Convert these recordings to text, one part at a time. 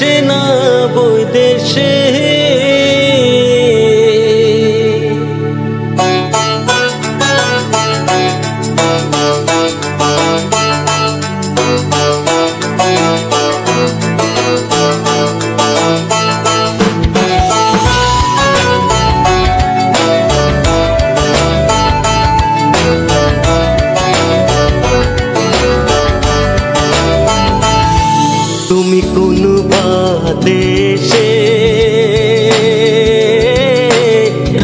দেশে না তুমি কোন দেশে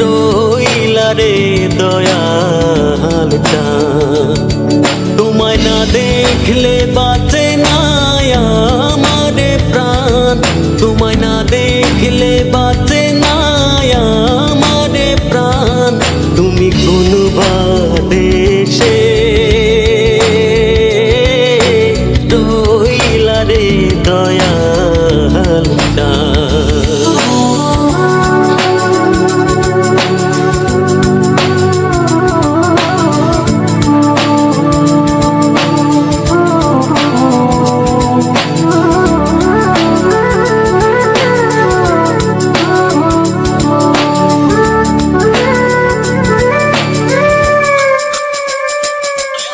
রইলা রে দয়াল চাঁদ। তোমায় না দেখলে বাঁচে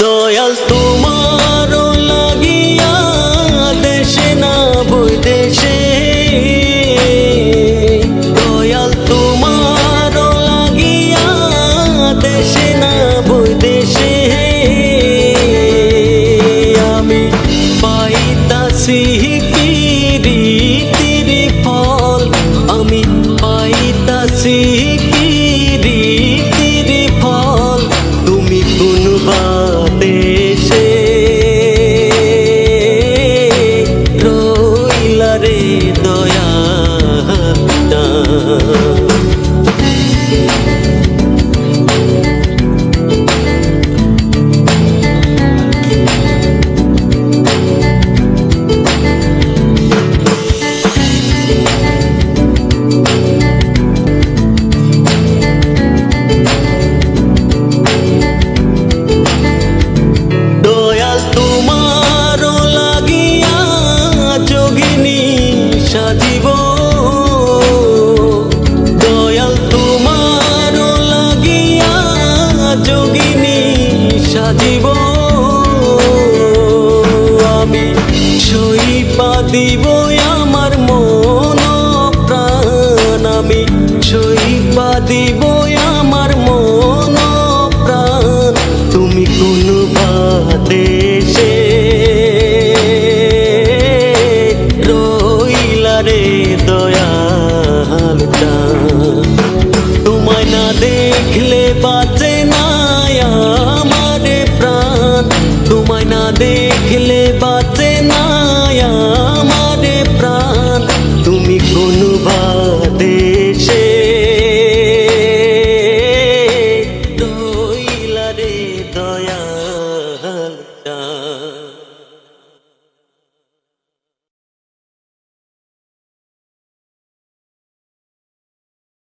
দয়াল তোমার লাগিয়া দেশে না বৈদেশে দয়াল তোমার লাগিয়া দেশে না বৈদেশে আমি পাইতাছি কিরিতির ফল, আমি পাইতাছি গোটা আমি সইপা দিব আমার মন প্রাণ। আমি সইপা দিব আমার মন প্রাণ। তুমি কোন দেশে রইলা রে দয়াল তোমায় না দেখলে বা Monday.